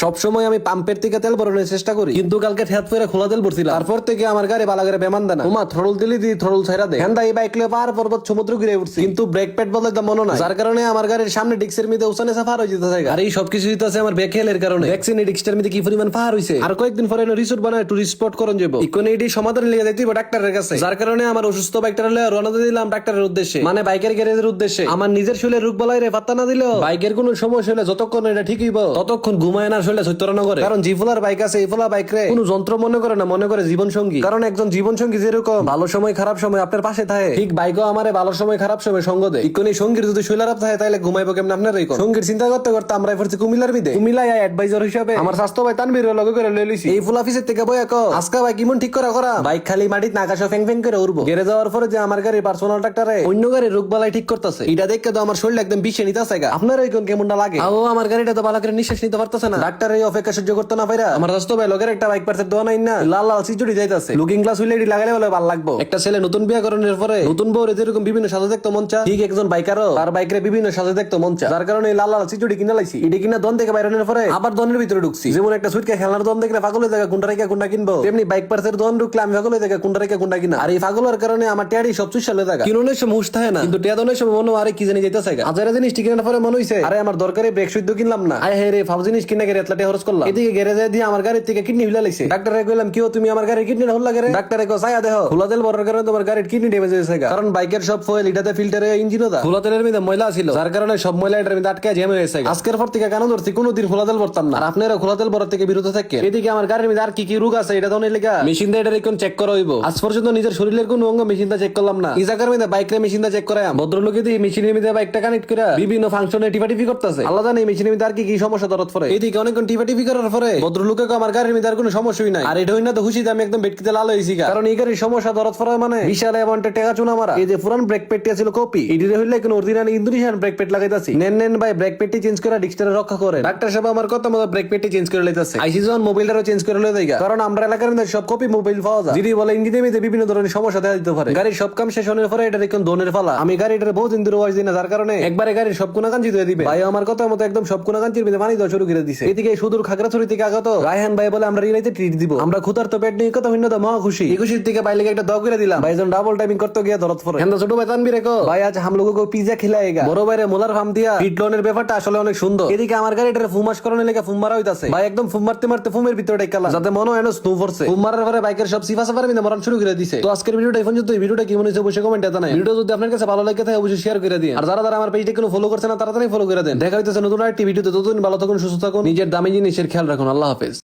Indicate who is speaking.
Speaker 1: সবসময় আমি পাম্পের থেকে তেল ভরানোর চেষ্টা করি। কিন্তু কালকে ঠেত ফেরে খোলা তেল ভরছিলাম। তারপর থেকে আমার গাড়ি বালা করে বেমান দেয় না ওমা থ্রল দিলি দি থ্রল ছাইরা দে। হ্যান্ডা এই বাইক লিয়ে পার পর্বত সমুদ্র ঘুরে উঠছি। কিন্তু ব্রেক প্যাড বলে একদম মনে নাই। যার কারণে আমার গাড়ির সামনে ডিক্সের মধ্যে উসানে সাফার হয়ে যেতে আর এই সবকিছু হইতাছে আমার বেখেলের কারণে। ভ্যাকসিন ডিক্সটার মধ্যে কি পরিমাণ পাহাড় হইছে? আর কয়েকদিন পরে রিসোর্ট বানায় টুরিস্ট স্পট করন যাব ইকোনে এটি সমাধান লিয়ে যাইতে হইবো ডাক্তারের কাছে। যার কারণে আমার অসুস্থ বাইকটা রওনা দিয়ে দিলাম ডাক্তারের উদ্দেশ্যে। মানে বাইকের গ্যারেজের উদ্দেশ্যে। আমার নিজের শরীরে রোগ বলাই রে পাত্তা না দিলেও। বাইকের কোনো সমস্যা হলে যতক্ষণ এটা ঠিক হইব ততক্ষণ ঘুমায় না শরীরে সত্যরা করে? কারণ জিফুলার বাইক আছে ইফুলা বাইক রে। কোনো যন্ত্র মনে করে না মনে করে জীবন সঙ্গী কারণ একজন জীবন সঙ্গী যেরকম ভালো সময় খারাপ সময় আপনার পাশে থাকে। ঠিক বাইকও আমারে ভালো সময় খারাপ সময় সঙ্গ দেয়। ইকোনি সঙ্গীর যদি থাকে তাহলে ঘুমাইবো কেমন আপনার এই সঙ্গীর চিন্তা করতে করতে আমরা পড়ছি কুমিল্লার বিদে। কুমিল্লায় অ্যাডভাইজার হিসাবে। আমার স্বাস্থ্য ভাই তানবির লগে করে লই লইছি। এই ফুল অফিসের থেকে বই এক আজকা ভাই কিমন ঠিক করা করা? বাইক খালি মাটিত না আকাশে ফেং ফেং করে উড়বো। গেরে যাওয়ার পরে যে আমার গাড়ি পার্সোনাল ডাক্তারে অন্য গাড়ি রোগ বালাই ঠিক করতেছে। এটা দেখে তো আমার শরীর একদম বিষে নিতেছে আপনার এই কোন কেমনটা লাগে? ও আমার গাড়িটা তো ভালো করে নিঃশ্বাস নিতে পারতেছে না। এই অপেক্ষা সহ্য করতে না পাইরা আমার ভাই লগের একটা বাইক পার্সের দোয়া নাই না। লাল লাল সিচুড়ি যাইতাছে। লুকিং গ্লাস লাগালে বলে ভালো লাগবো। একটা ছেলে নতুন বিয়ে করানোর পরে নতুন বউরে যেরকম বিভিন্ন সাজে দেখতো মন চা ঠিক একজন বাইকারও তার বাইকের বিভিন্ন সাজে দেখতো মন চা। যার কারণে লাল লাল সিচুড়ি কিনা লাইছি। এটি কিনা দন থেকে পরে আবার দনের ভিতরে ঢুকছি। যেমন একটা সুইটকে খেলনার দন দেখলে পাগল হয়ে কোনটা রেখে কোনটা কিনবো। তেমনি বাইক পার্সের দন ঢুকলে আমি পাগল হয়ে কোনটা রেখে কোনটা কিনা। আর এই পাগলের কারণে আমার টিয়ারি সব চুষ সালে থাকা কিনুনের সময় হুশ থাকে না। কিন্তু টিয়া দনের সময় মনে আরে কি জানি যেতে আজারা জিনিস কিনার পরে মনে হইছে আরে আমার দরকারি ব্রেক সুইদ্ধ কিনলাম না। আয় হ্যাঁ রে ফাউ জিনিস কিনে গেলে খরচ করলাম। এদিকে গ্যারেজে দিয়ে আমার গাড়ির থেকে কিডনি হিলা লাইছে। ডাক্তারে কইলাম কিও তুমি আমার গাড়ির কিডনি হল লাগে ডাক্তারে কো দেহ। খোলা তেল বড়ার কারণে তোমার গাড়ির কিডনি ড্যামেজ হয়েছে কারণ বাইকের সব ফয়েল ফিল্টারে ইঞ্জিনও দা। খোলা তেলের মধ্যে ময়লা ছিল। যার কারণে সব ময়লা এটার মধ্যে আটকে জ্যাম হয়েছে আজকের পর থেকে কেন ধরছি? কোনোদিন খোলা তেল ভরতাম না। আর আপনারা খোলা তেল ভরার থেকে বিরত থাকেন। এদিকে আমার গাড়ির মধ্যে আর কি কি রোগ আছে এটা তো লেগা। মেশিন দিয়ে এটা এখন চেক করা হইব। আজ পর্যন্ত নিজের শরীরের কোনো অঙ্গ মেশিনটা চেক করলাম না। এই জায়গার মধ্যে বাইক মেশিনটা চেক করাম ভদ্রলোকে দিয়ে মেশিনের মধ্যে বাইকটা কানেক্ট করে বিভিন্ন ফাংশনে টিপাটিপি করতেছে। আল্লাহ জানে মেশিনের মধ্যে আর কি কি সমস্যা দরদ পরে এদিকে অনেকক্ষণ টিপাটিপি করার পরে ভদ্রলোকে আমার গাড়ির মধ্যে আর কোনো সমস্যাই নাই। আর এটা তো খুশিতে আমি একদম বেটকিতে লাল হয়েছি কারণ এই গাড়ির সমস্যা দরদ মানে বিশাল টাকা চুনা মারা। এই যে পুরান ব্রেক পেটটি ছিল কপি এটিতে হইলে কোনো অরিজিনাল ইন্দোনেশিয়ান ব্রেক পেট লাগাইতাছি। নেন নেন ভাই ব্রেক পেটটি চেঞ্জ করে ডিক্সটারে রক্ষা করে ডাক্তার সাহেব আমার কথা মতো ব্রেক পেটটি চেঞ্জ করে লইতাছে। আইসি যখন মোবাইলটারও চেঞ্জ করে লই দেয় কারণ আমরা এলাকার মধ্যে সব কপি মোবাইল পাওয়া যায়। যদি বলে ইঞ্জিনের মধ্যে বিভিন্ন ধরনের সমস্যা দেখা দিতে পারে। গাড়ির সব কাম শেষ হওয়ার পরে এটা দেখুন দোনের ফালা আমি গাড়িটার বহু দিন ধরে ওয়াজ দিই না যার কারণে একবারে গাড়ির সব কোনা কাঞ্চি দিয়ে দিবে। ভাই আমার কথা মতো একদম সব কোনা কাঞ্চির মধ্যে পানি দেওয়া শুরু করে দিছে। এদিকে সুদূর খাগড়াছড়ি থেকে আগত। রায়হান ভাই বলে আমরা রিলাইতে ট্রিট দিব। আমরা খুতার তো পেট নিয়ে কথা ভিন্ন তো মহা খুশি। এই খুশির থেকে বাইলে একটা দগ করে দিলাম। ভাইজন ডাবল টাইমিং করতে গিয়ে ধরত পড়ে হ্যাঁ ছোট ভাই তানবি রেখো ভাই আজ হাম লোগো পিজা খিলায়েগা বড় ভাইরে মোলার ফার্ম দিয়া। ফিট লোনের ব্যাপারটা আসলে অনেক সুন্দর। এদিকে আমার গাড়িটারে ফুমাস করানোর লেগে ফুম মারা হইতাছে। ভাই একদম ফুম মারতে মারতে ফুমের ভিতরে ডাইকালা যাতে মনে হয় না স্নো পড়ছে। ফুম মারার পরে বাইকের সব সিফা সাফার মিনে মরান শুরু করে দিছে। তো আজকের ভিডিওটা এখন যদি ভিডিওটা কি মনে হচ্ছে অবশ্যই কমেন্টে জানাই ভিডিও যদি আপনার কাছে ভালো লাগে থাকে অবশ্যই শেয়ার করে দিন। আর যারা যারা আমার পেজটা কোনো ফলো করছে না তাড়াতাড়ি ফলো করে দেন। দেখা হইতেছে নতুন একটি ভিডিওতে ততদিন ভালো থাকুন, সুস্থ থাকুন। নিজের দামি জিনিসের খেয়াল রাখুন। আল্লাহ হাফেজ।